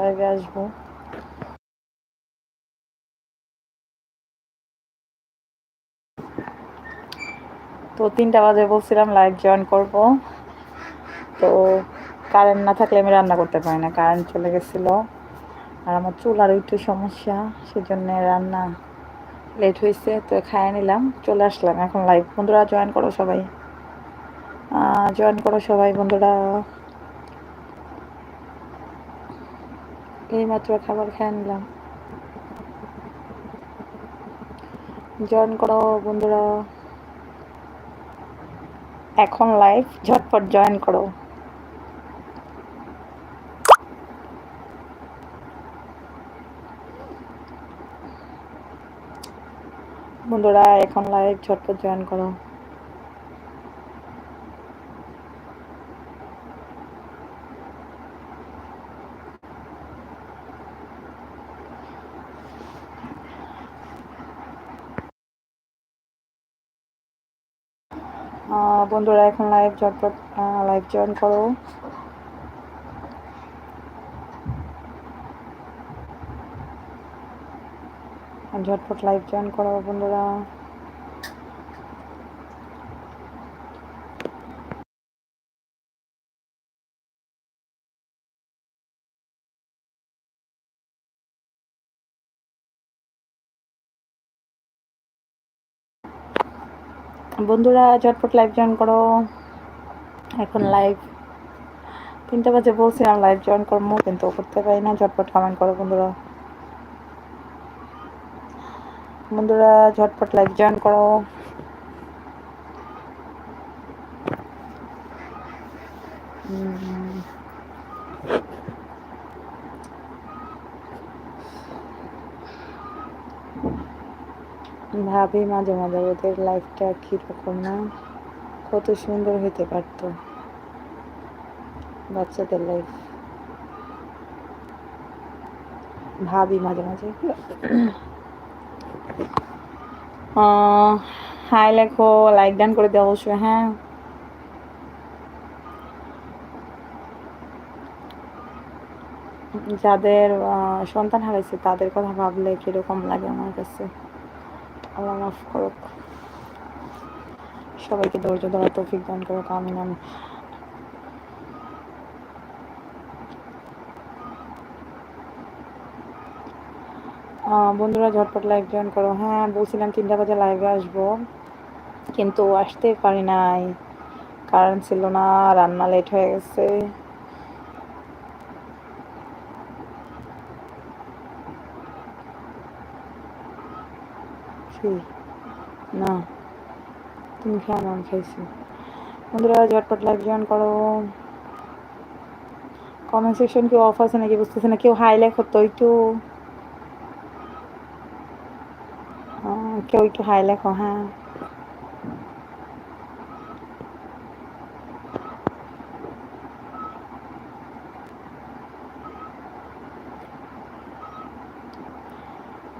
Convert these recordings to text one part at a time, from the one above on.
লাইভে আসব। তো তিনটা বাজে বলছিলাম লাইভ জয়েন করব। তো কারেন্ট না থাকলে আমি রান্না করতে পারি না কারেন্ট চলে গেছিল। আর আমার চুল চুলার একটু সমস্যা, সেজন্য রান্না লেট হয়েছে, তো খাইয়ে নিলাম, চলে আসলাম। এখন লাইভ বন্ধুরা জয়েন করো সবাই। জয়েন করো সবাই বন্ধুরা। এইমাত্র খাবার খেয়ে নিলাম। জয়েন করো বন্ধুরা। এখন লাইভ ঝটপট জয়েন করো। বন্ধুরা, এখন লাইভ ঝটপট জয়েন করো। বন্ধুরা এখন লাইভ ঝটপট লাইভ জয়েন করো। ঝটপট লাইভ জয়েন করো বন্ধুরা। বন্ধুরা, ঝটপট লাইভ জয়েন করো। এখন লাইভ তিনটা বাজে বলছিলাম লাইভ জয়েন করব, কিন্তু করতে পারি না। ঝটপট কমেন্ট করো বন্ধুরা। বন্ধুরা, ঝটপট লাইভ জয়েন করো। ভাবি মাঝে মাঝে ওদের লাইফটা কীরকম না, কত সুন্দর হইতে পারত বাচ্চাদের লাইফ ভাবি মাঝে মাঝে। হাই লেখো লাইক ডান করে দেওয়া অবশ্যই হ্যাঁ। যাদের সন্তান হারাইছে, তাদের কথা ভাবলে কীরকম লাগে আমার কাছে। আল্লাহ মাফ করুক। সবাইকে ধৈর্য ধরার তৌফিক দান করুক আমি নাম বন্ধুরা, ঝটপট লাইভ জয়েন করো। হ্যাঁ বলছিলাম তিনটা বাজে লাইভে আসব, কিন্তু আসতে পারি নাই। কারণ ছিল না, রান্না লেট হয়ে গেছে। না, তুমি খেয়ে আমি খাইছি। বন্ধুরা, ঝটপট লাইভ জয়েন করো। কমেন্ট সেকশন কেউ অফ আছে নাকি বুঝতেছে না, কেউ হাই লেখো তো একটু কেউ একটু হাই লেখো হ্যাঁ।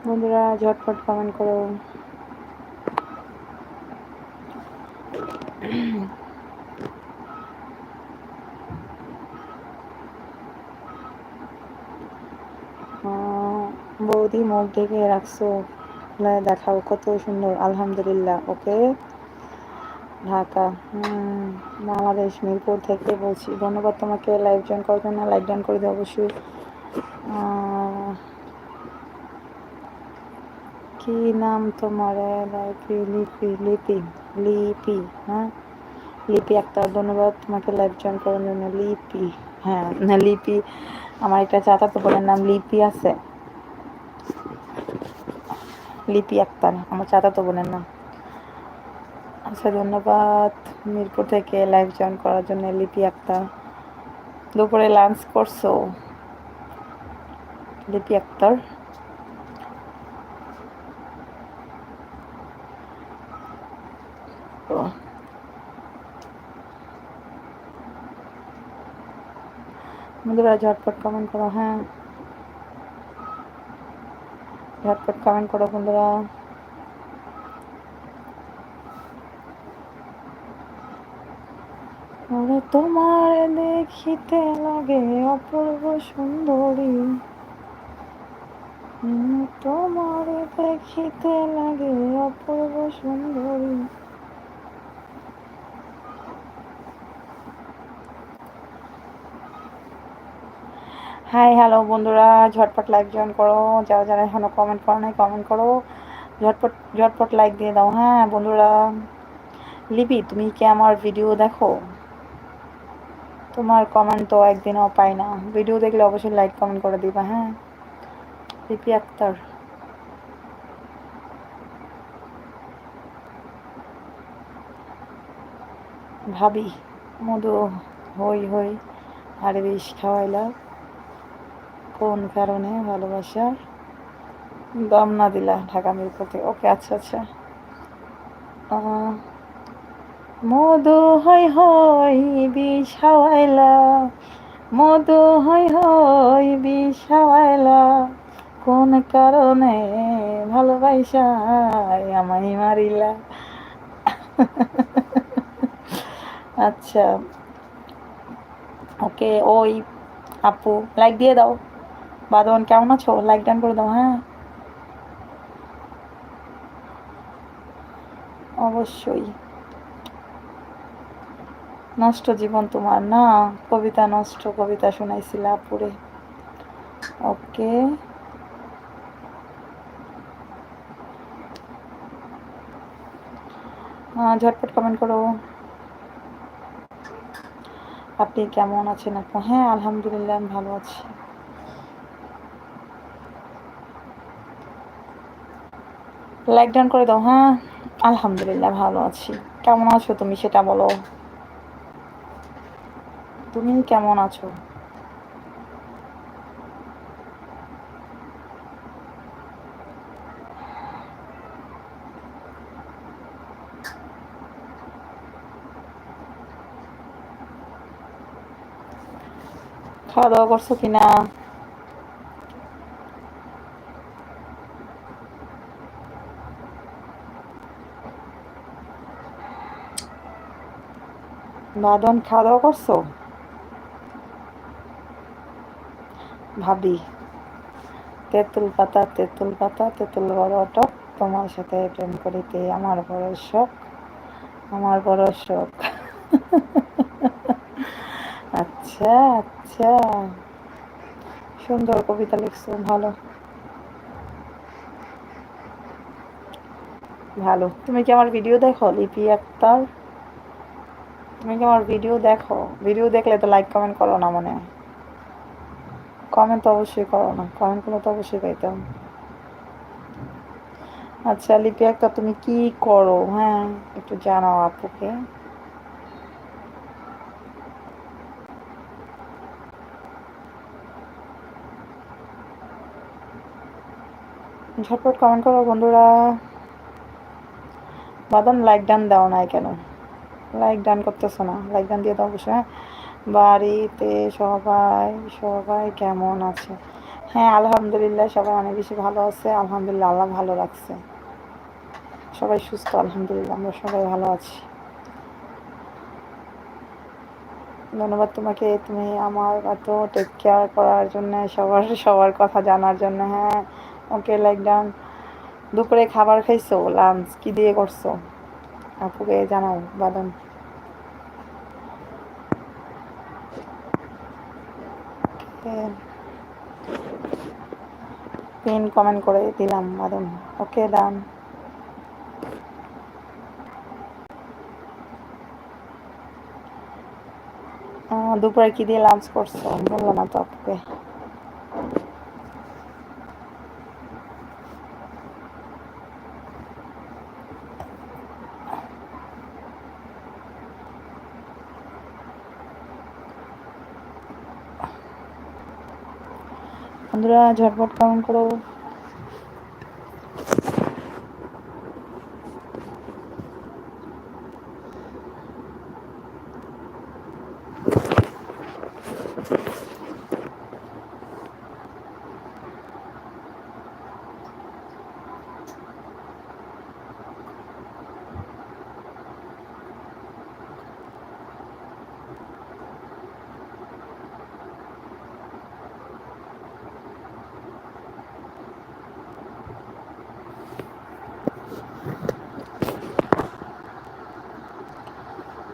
বন্ধুরা, ঝটপট কমেন্ট করো। বৌদি মুখ ঢেকে রাখছো? দেখাও, কত সুন্দর, আলহামদুলিল্লাহ, ওকে? ঢাকা বাংলাদেশ, মিরপুর থেকে বলছি, ধন্যবাদ তোমাকে লাইভ জয়েন করার জন্য লাইভ জয়েন করে দিও, অবশ্যই। কি নাম তোমার? লিপি লিপি লিপি লিপি হ্যাঁ? লিপি একটা, ধন্যবাদ তোমাকে লাইভ জয়েন করার জন্য। লিপি হ্যাঁ না, লিপি, আমার একটা চাচা তো বোনের নাম লিপি আছে। লিপি আক্তার, আমার চাচা তো বোনের নাম। আচ্ছা ধন্যবাদ মিরপুর থেকে লাইভ জয়েন করার জন্য লিপি আক্তার। দুপুরে লাঞ্চ করছ? লিপি আক্তার? বন্ধুরা ঝটপট কমেন্ট করো হ্যাঁ। ঝটপট কমেন্ট করো বন্ধুরা। ওরে তোমার দেখিতে লাগে অপূর্ব সুন্দরী। তোমার দেখিতে লাগে অপূর্ব সুন্দরী। হাই হ্যালো বন্ধুরা। ঝটপট লাইক জয়েন করো। যারা যারা এখনও কমেন্ট করো নাই কমেন্ট করো। ঝটপট ঝটপট লাইক দিয়ে দাও। হ্যাঁ বন্ধুরা। লিপি, তুমি কি আমার ভিডিও দেখো? তোমার কমেন্ট তো একদিনও পাই না। ভিডিও দেখলে অবশ্যই লাইক কমেন্ট করে দিবা হ্যাঁ। লিপি আক্তার। ভাবি, মধু, হই হই। আরে বিষ খাওয়াইলা। কোন কারণে ভালোবাসার দম না দিলা ঢাকা মিরপুর থেকে ওকে আচ্ছা আচ্ছা। মধু হই হই বিষ খাওয়াইলা মধু হই হই বিষ খাওয়াইলা কোন কারণে ভালোবাসায় আমায় মারিলা? আচ্ছা ওকে, ওই আপু লাইক দিয়ে দাও। বাদন, কেমন আছো? লাইক ডান করে দাও হ্যাঁ? অবশ্যই। নষ্ট জীবন তোমার, না? কবিতা নষ্ট, কবিতা শোনাইছিল আপুরে ওকে ঝটপট কমেন্ট করো। আপনি কেমন আছেন আপু? হ্যাঁ আলহামদুলিল্লাহ, আমি ভালো আছি। লাইক ডাউন করে দাও হ্যাঁ? আলহামদুলিল্লাহ, ভালো আছি। কেমন আছো তুমি সেটা বলো? তুমি কেমন আছো? খাওয়া দাওয়া করছ কিনা? বাদন খাওয়া দাওয়া করছ? ভাবি, তেঁতুল পাতা তেঁতুল পাতা, তেঁতুল বড় টক তোমার সাথে প্রেম করিতে আমার বড় শখ, আমার বড় শখ। আচ্ছা আচ্ছা। সুন্দর কবিতা লিখছো, ভালো। ভালো। তুমি কি আমার ভিডিও দেখো, লিপি আক্তার? তুমি কি আমার ভিডিও দেখো? ভিডিও দেখলে তো লাইক কমেন্ট করো না মনে কমেন্ট তো অবশ্যই করো না। কমেন্ট করলে তো অবশ্যই পাইতাম। আচ্ছা লিপি একটা তুমি কি করো? হ্যাঁ একটু জানাও আপুকে। ঝটপট কমেন্ট করো বন্ধুরা। বাদাম লাইক ডান দাও নাই কেন? লাইক ডান করতেছো না। লাইক ডান দিয়ে দাও অবশ্যই হ্যাঁ? বাড়িতে সবাই সবাই কেমন আছে? হ্যাঁ আলহামদুলিল্লাহ সবাই অনেক বেশি ভালো আছে। আলহামদুলিল্লাহ, আল্লাহ ভালো রাখছে। সবাই সুস্থ, আলহামদুলিল্লাহ, আমরা সবাই ভালো আছি। ধন্যবাদ তোমাকে, তুমি আমার এত টেক কেয়ার করার জন্য, সবার সবার কথা জানার জন্য হ্যাঁ? ওকে লাইক ডান দুপুরে খাবার খাইছো? লাঞ্চ কি দিয়ে করছ? আপুকে জানাও বাদন পিন কমেন্ট করে দিলাম বাদন ওকে ডান দুপুরে কি দিয়ে লাঞ্চ করছ? বলল না তো আপুকে বন্ধুরা ঝটপট কমেন্ট করো।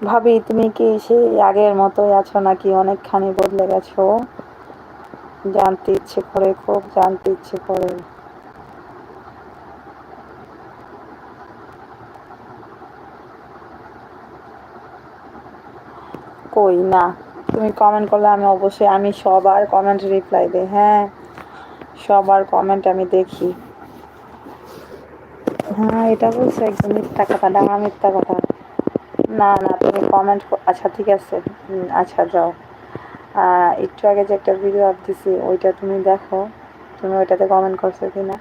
ভাবি, তুমি কি সেই আগের মতোই আছো নাকি অনেকখানি বদলে গেছো? জানতে ইচ্ছে করে, খুব জানতে ইচ্ছে করে। কই না, তুমি কমেন্ট করলে আমি অবশ্যই, আমি সবার কমেন্ট রিপ্লাই দিই হ্যাঁ? সবার কমেন্ট আমি দেখি। হ্যাঁ এটা বলছো একদম মিথ্যা কথা, ডাঙা মিথ্যা কথা। না না কমেন্ট আচ্ছা ঠিক আছে। আচ্ছা যাও। একটু আগে যে একটা ভিডিও আপ দিছি, ওইটা তুমি দেখো। তুমি ওইটাতে কমেন্ট করছ কি না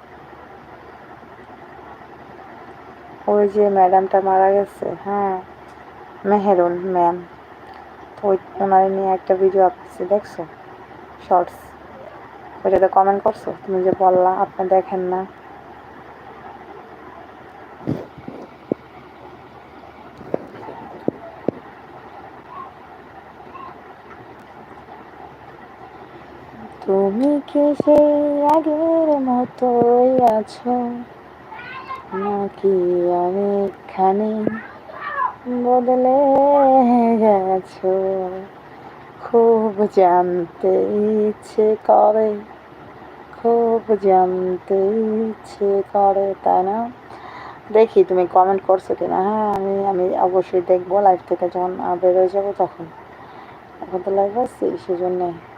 ওই যে ম্যাডামটা মারা গেছে হ্যাঁ? মেহেরুন ম্যাম ওই ওনার নিয়ে একটা ভিডিও আপ দিছি, দেখছ? শর্টস ওইটাতে কমেন্ট করছ? তুমি যে বললা, আপনি দেখেন না। তুমি কি সেই আগের মতোই আছো? নাকি অনেকখানি বদলে গেছো? খুব জানতে ইচ্ছে করে, খুব জানতে ইচ্ছে করে, তাই না? দেখি তুমি কমেন্ট করছ কিনা। হ্যাঁ আমি আমি অবশ্যই দেখব। লাইভ থেকে যখন বেরোয় যাব তখন। এখন তো লাইভ আসছি সেজন্যে।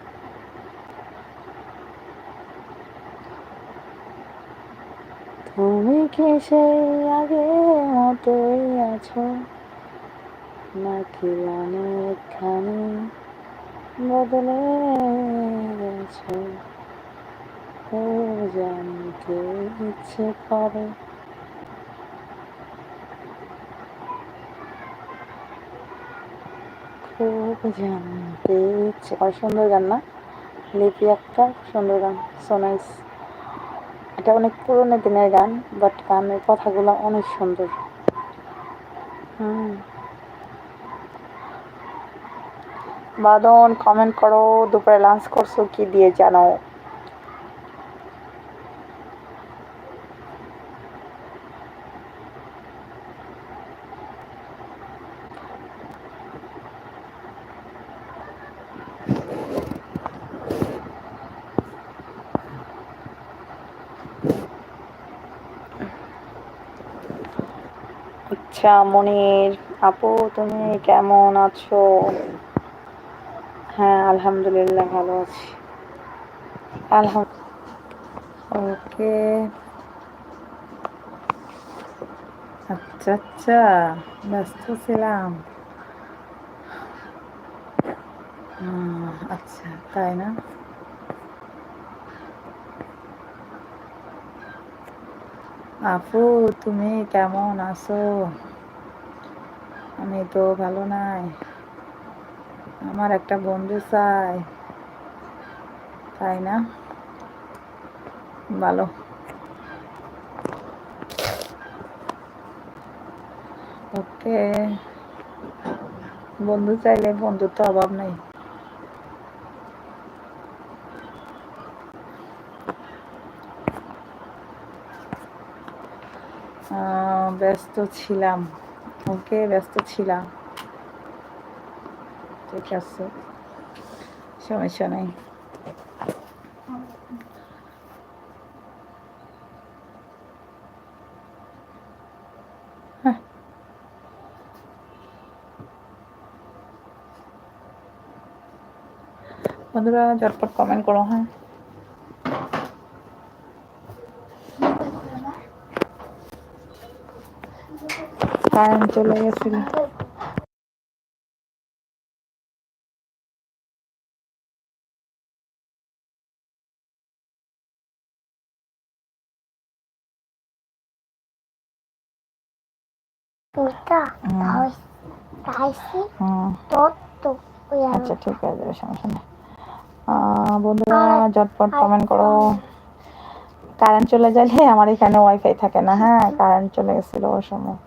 তুমি কি সেই আগের মতোই আছো? নাকি অনেকখানি বদলে গেছো? জানতে ইচ্ছে করে। খুব জানতে ইচ্ছে সুন্দর গান না? লিপি একটা সুন্দর গান, সোনাইস। এটা অনেক পুরনো দিনের গান বাট গানের কথাগুলো অনেক সুন্দর। হুম। বাদন কমেন্ট করো, দুপুরে লাঞ্চ করছ, কি দিয়ে জানো? আচ্ছা মনির আপু, তুমি কেমন আছো? হ্যাঁ আলহামদুলিল্লাহ, ভালো আছি। আলহাম ওকে। আচ্ছা আচ্ছা ব্যস্ত ছিলাম। আচ্ছা তাই না? আপু, তুমি কেমন আছো? আমি তো ভালো নাই। আমার একটা বন্ধু চাই। তাই না? ভালো। ওকে। বন্ধু চাইলে বন্ধুর তো অভাব নেই। ব্যস্ত ছিলাম। ওকে ব্যস্ত ছিলাম। ঠিক আছে সমস্যা নেই। হ্যাঁ। বন্ধুরা ঝটপট কমেন্ট করো হ্যাঁ। কারেন্ট চলে গেছিল। আচ্ছা ঠিক আছে সমস্যা নেই। বন্ধুরা ঝটপট কমেন্ট করো। কারেন্ট চলে গেলে আমার এখানে ওয়াইফাই থাকে না হ্যাঁ কারেন্ট চলে গেছিল ওই সময়।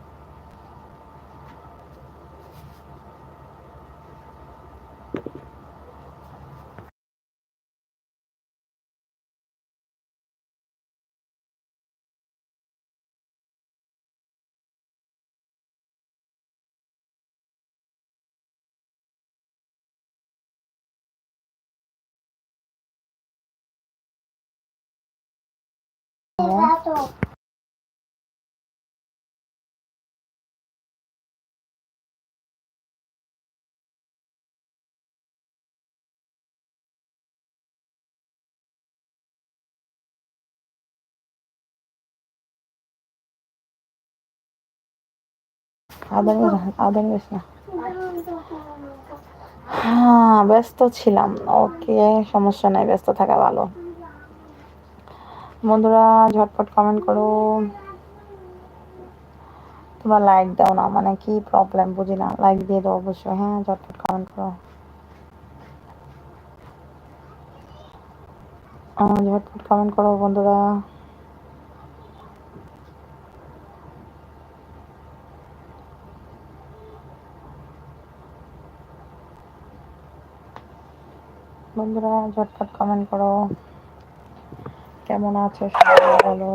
হ্যাঁ ব্যস্ত ছিলাম। ওকে, সমস্যা নাই, ব্যস্ত থাকা ভালো। বন্ধুরা, ঝটপট কমেন্ট করো। তোমরা লাইক দাও না মানে কি প্রবলেম বুঝি না লাইক দিয়ে দাও অবশ্যই। হ্যাঁ ঝটপট কমেন্ট করো। ঝটপট কমেন্ট করো বন্ধুরা। বন্ধুরা ঝটপট কমেন্ট করো। কেমন আছো সবাই বলো।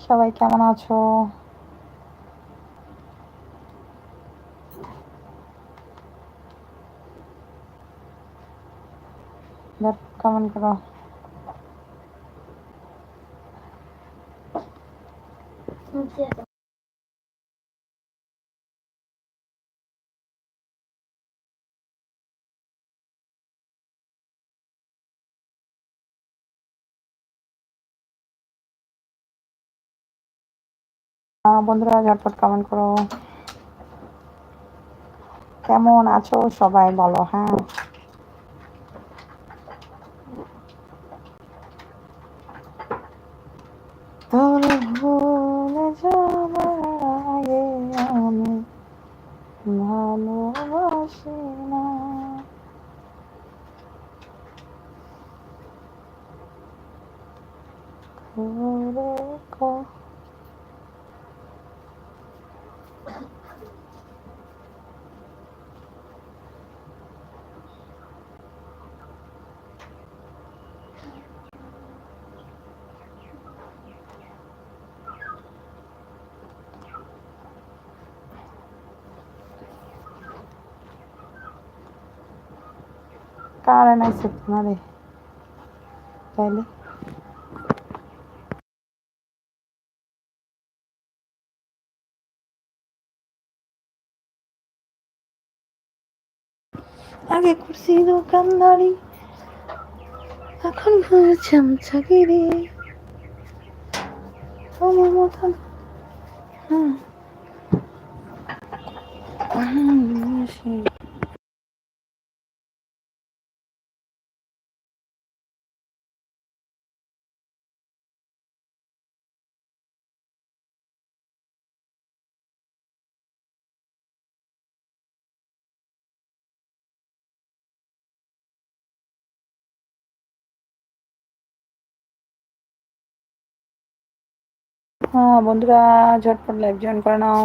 সবাই কেমন আছো? কমেন্ট করো। বন্ধুরা ঝটপট কমেন্ট করো। কেমন আছো সবাই? বলো হ্যাঁ তাহলে ভুলে যাবার আগে আমি ভালোবাসি না করে কারণ আছে তোমারে। তাইলে? আগে করছি দোকানদারি এখন চাকরি। আমার মতন। হ্যাঁ বন্ধুরা, ঝটপট লাইভ জয়েন করে নাও।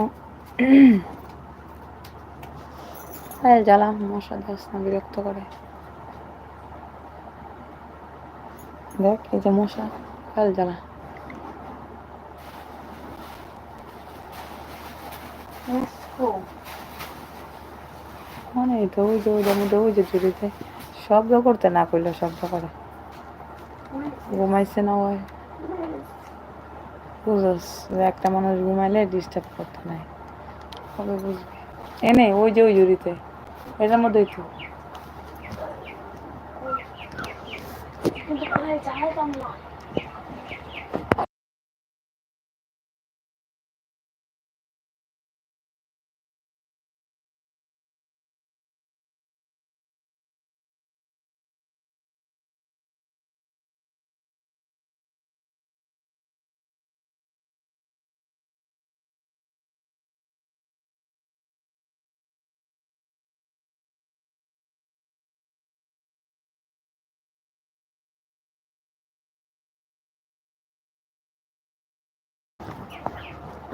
হ্যাঁ জ্বালা, মশা দেখ না বিরক্ত করে। দেখ, এই যে মশা, কাল জ্বালা। মানে তো ওই যে ওই যে চুরিতে শব্দ করতে না করলে শব্দ করে। ঘুমাইছে না ওই বুঝোস একটা মানুষ ঘুমাইলে ডিস্টার্ব করতে নাই। কবে বুঝবি? এনে ওই যে, ওই জুড়িতে। এটার মধ্যেই তো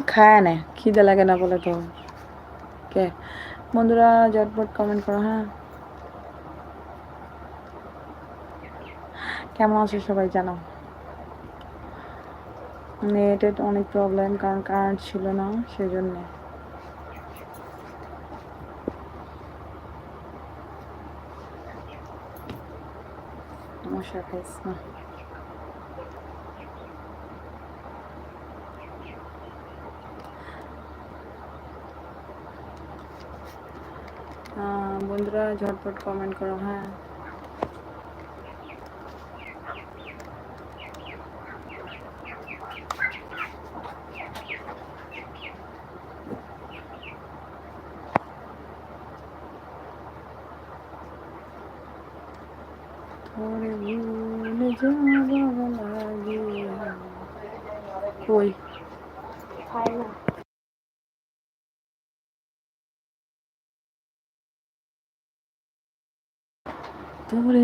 খায় না খিদে লাগে না বলে তো। কে? বন্ধুরা, ঝটপট কমেন্ট করো হ্যাঁ? কেমন আছো সবাই জানো? নেটের অনেক প্রবলেম কারণ কারেন্ট ছিল না, সেজন্য। মশা খাইস না। বন্ধুরা ঝটপট কমেন্ট করো হ্যাঁ ওরে ভুলে যাবার লাগিয়া কই খায় না তোরে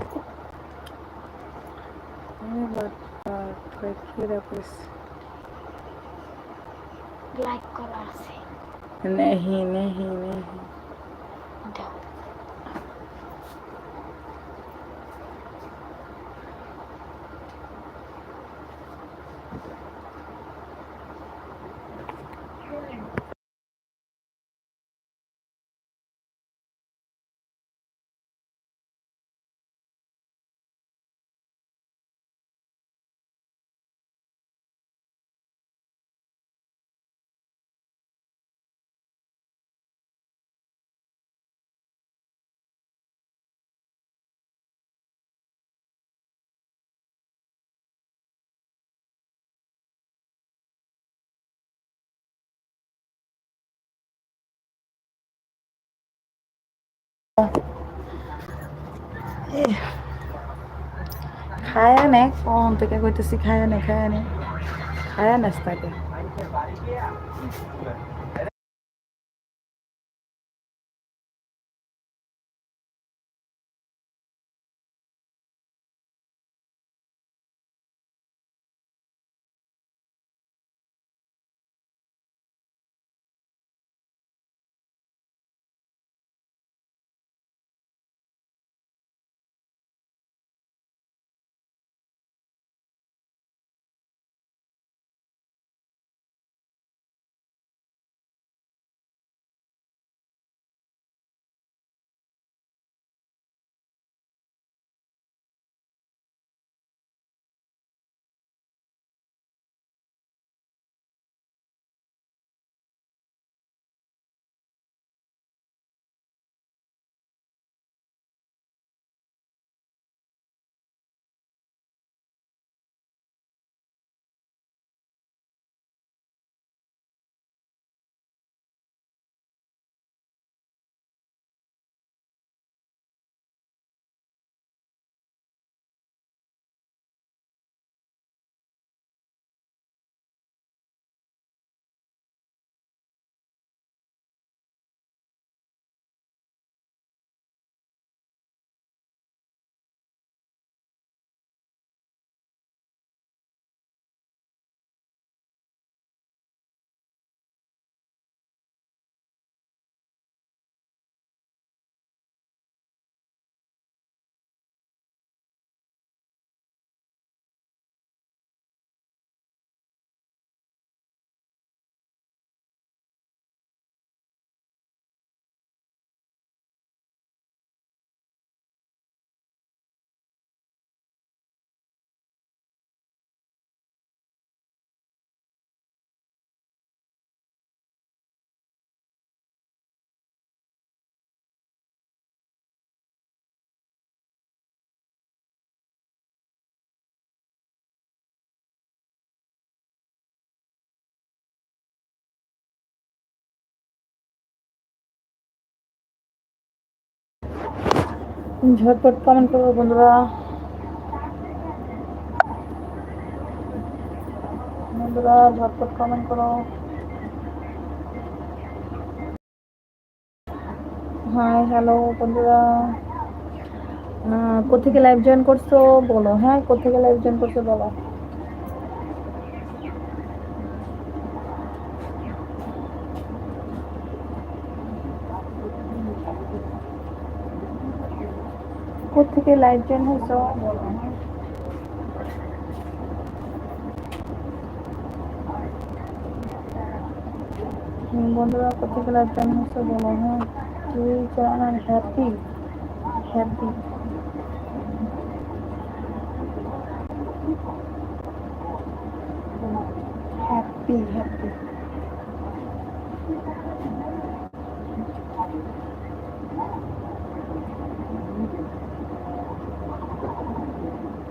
ওরে বাটপার তোকে কি রাখিস লাইক করা আছে নেহি খায়া নে কোন থেকে কইতেছি খায়া নে খায়া নে খায়া নাস্তাকে ঝটপট কমেন্ট করব বন্ধুরা। বন্ধুরা, ঝটপট কমেন্ট করো। হাই হ্যালো বন্ধুরা। কোথেকে লাইভ জয়েন করছ? বলো হ্যাঁ কোথেকে লাইভ জয়েন করছ বলো। কোথেকে লাইভ জয়েন হয়েছো বলো হ্যাঁ হুম, বন্ধুরা কোথেকে লাইভ জয়েন হয়েছো বলো হ্যাঁ তুই channel happy happy happy happy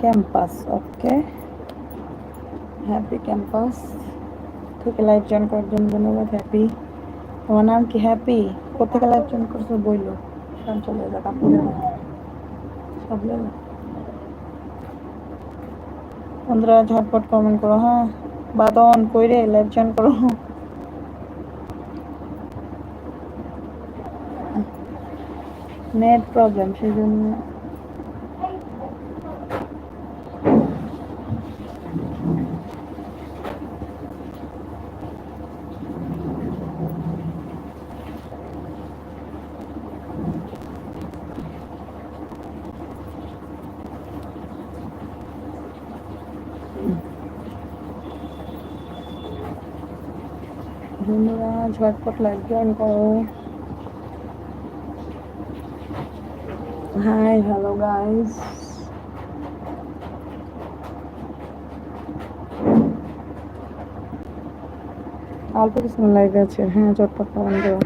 campus okay happy campus থেকে লাইভ জয়েন করার জন্য ধন্যবাদ হ্যাপি তোমার নাম কি হ্যাপি কোথেকে লাইভ জয়েন করছ বইলো? কারণ চলে যাক, আপনি সব বন্ধুরা, ঝটপট কমেন্ট করো হ্যাঁ? বাদন, কইরে লাইভ জয়েন করো। নেট প্রবলেম সেই জন্য বন্ধুরা ঝটপট লাইভ জয়েন করো হাই হ্যালো গাইস অল্প কিছু লাইভ আছে হ্যাঁ চটপট পালন করো